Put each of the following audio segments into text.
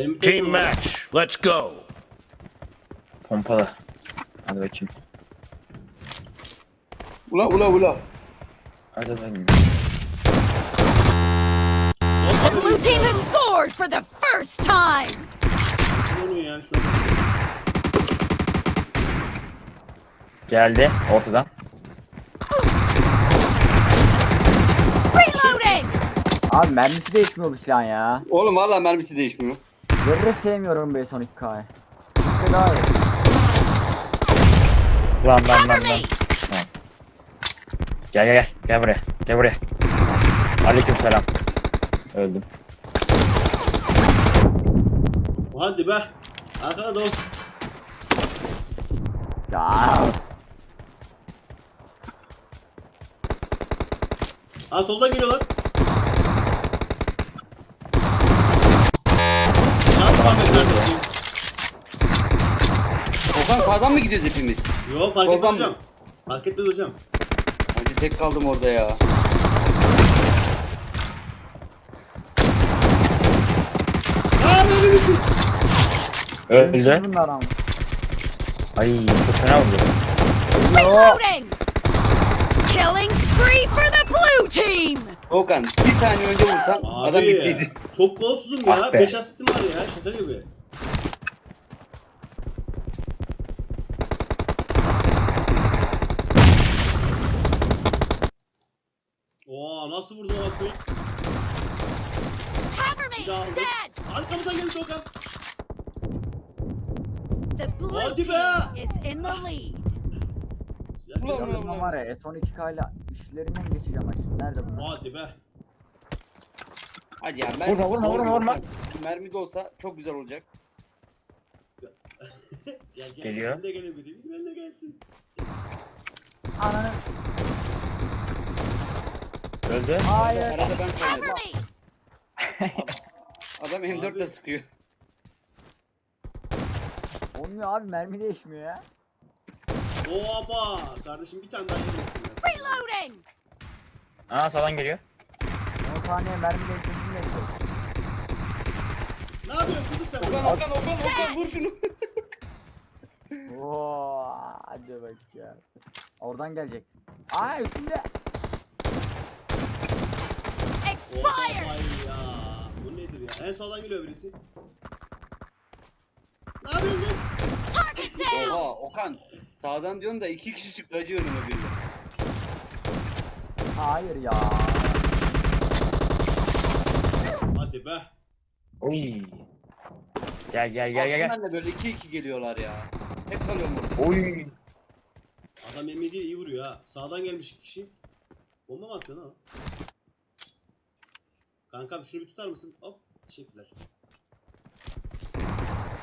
Benim bir Team var. match. Let's go. Pompalı. Hadi bakayım. Ula ula ula. Hadi bakayım. The blue team has scored for the first time. Kim onu ya şu? Geldi ortadan. Reloading. Abi mermisi değişmiyor bu silahın ya. Oğlum valla mermisi değişmiyor. Zerre sevmiyorum be son 2K'yı. İşte daha iyi. Lan lan lan lan. Tamam. Gel gel gel. Gel buraya. Gel buraya. Aleyküm selam. Öldüm. Hadi be. Arkada dur. Ya. Ha soldan geliyorlar. Kardeşim? Okan sağdan mı gidiyoruz hepimiz? Yo fark etmez Soldan hocam. mı? Fark etmez hocam. Hadi tek kaldım orada ya. Aa böyle misin? Öldü. Bunlar ama. Ay çok fena vurdu. Reloading. Killing spree for the blue team. Okan bir saniye önce vursan adam Abi gittiydi. çok kolsuzum ya. Ah be. 5 asistim var ya şaka gibi. Oo nasıl vurdun o atmayı? Cover me. Bir daha aldım. Dead. Arkamızdan gelmiş Okan. The blue Hadi be. team is in the lead. Güzel Ulan, ulan. Yarın var ya S12K ile işlerinden geçeceğim aç. Nerede bunlar? Hadi be. Hadi ya Vurma, mermisi vurma, vurma, olmuyor. vurma. Mermi de olsa çok güzel olacak. Gel gel. Geliyor. Ben de gelebilirim. Ben de gelsin. Ananı. Öldü. Hayır. Arada ben Cover kaynadım. me. Adam M4 Abi. ile sıkıyor. Olmuyor abi mermi değişmiyor ya. Oba. Kardeşim bir tane daha yemesin ya. Reloading. Aa sağdan geliyor. 10 saniye mermi değişmesini bekliyorum. Ne yapıyorsun kızım sen? Okan Okan Okan Okan vur şunu. Oo, hadi bak ya. Oradan gelecek. Aa üstünde. Oha Expired. vay ya. Bu nedir ya? En soldan geliyor birisi. Ne yapıyorsun. Oha Okan sağdan diyorsun da iki kişi çıktı acı önüme birden. Hayır ya. Hadi be. Oy. Gel gel gel gel gel. Aklımdan da böyle iki iki geliyorlar ya. Tek kalıyorum orada. Oy. Adam M7 iyi vuruyor ha. Sağdan gelmiş iki kişi. Bomba mı atıyorsun ha? Kankam şunu bir tutar mısın? Hop. Teşekkürler.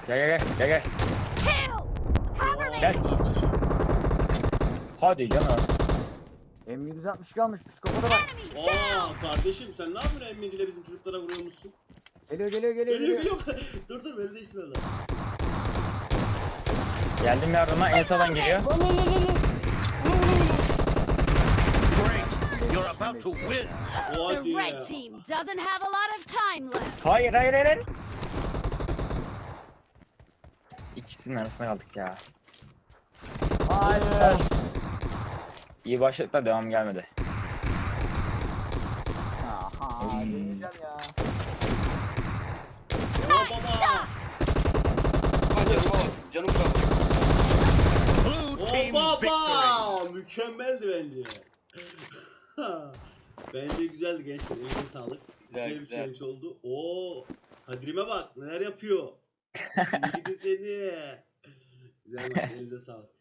Gel gel gel gel gel. Kill. Gel. Hadi canım. M762 almış psikopata bak. Oo kardeşim sen ne yapıyorsun M7 ile bizim çocuklara vuruyormuşsun? Geliyor geliyor geliyor. Geliyor geliyor. geliyor. dur dur beni değiştirme lan. Geldim yardıma en sağdan geliyor. Great. You're about to win. O The hadi ya. red team doesn't have a lot of time left. Hayır hayır hayır. hayır. İkisinin arasında kaldık ya. Hayır. İyi başladık da devam gelmedi. Aha. Hmm. Deneyeceğim ya. Oo baba. Canıma bak. Canım Oo team baba. Mükemmeldi bence. bence güzeldi gençler. Eline sağlık. Güzel, Güzel, bir güzel. challenge oldu. Oo, Kadir'ime bak neler yapıyor. Gidi seni. Güzel maç elinize sağlık.